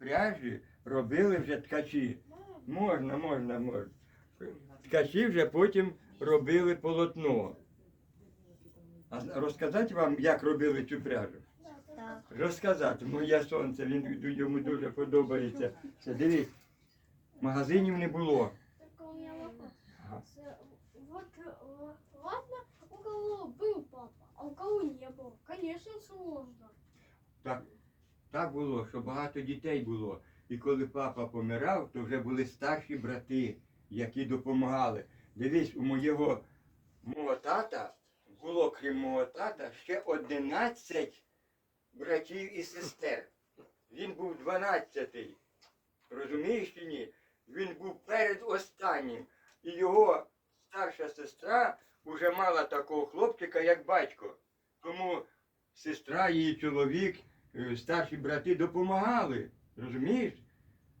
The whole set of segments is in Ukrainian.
пряжі робили вже ткачі. Можна, можна, можна. Ткачі вже потім робили полотно. А розказати вам, як робили цю пряжу? Так. Розказати, моє сонце, він йому дуже подобається. Це дивись, магазинів не було. Только у меня вопрос. Ага. С- Вот, э, ладно, у кого был папа, а у кого не было. Конечно, сложно. Так, так було, що багато дітей було. І коли папа помирав, то вже були старші брати, які допомагали. Дивись, у моєго мого тата було, крім мого тата, ще 11 братів і сестер. Він був 12-й. Розумієш чи ні? Він був перед останнім. І його старша сестра вже мала такого хлопчика, як батько. Тому сестра, її чоловік, старші брати допомагали. Розумієш?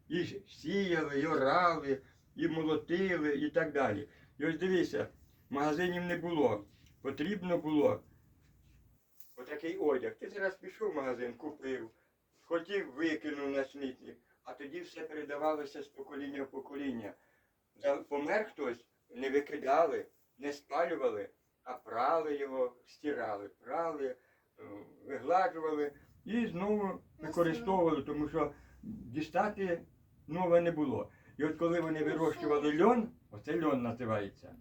І сіяли, і орали, і молотили, і так далі. І ось дивися, магазинів не було. Потрібно було отакий одяг. Ти зараз пішов в магазин, купив, хотів, викинув на смітник, а тоді все передавалося з покоління в покоління. Помер хтось, не викидали, не спалювали, а прали його, стирали, прали, е, і знову використовували, тому що дістати нове не було. І от коли вони вирощували льон, оце льон називається.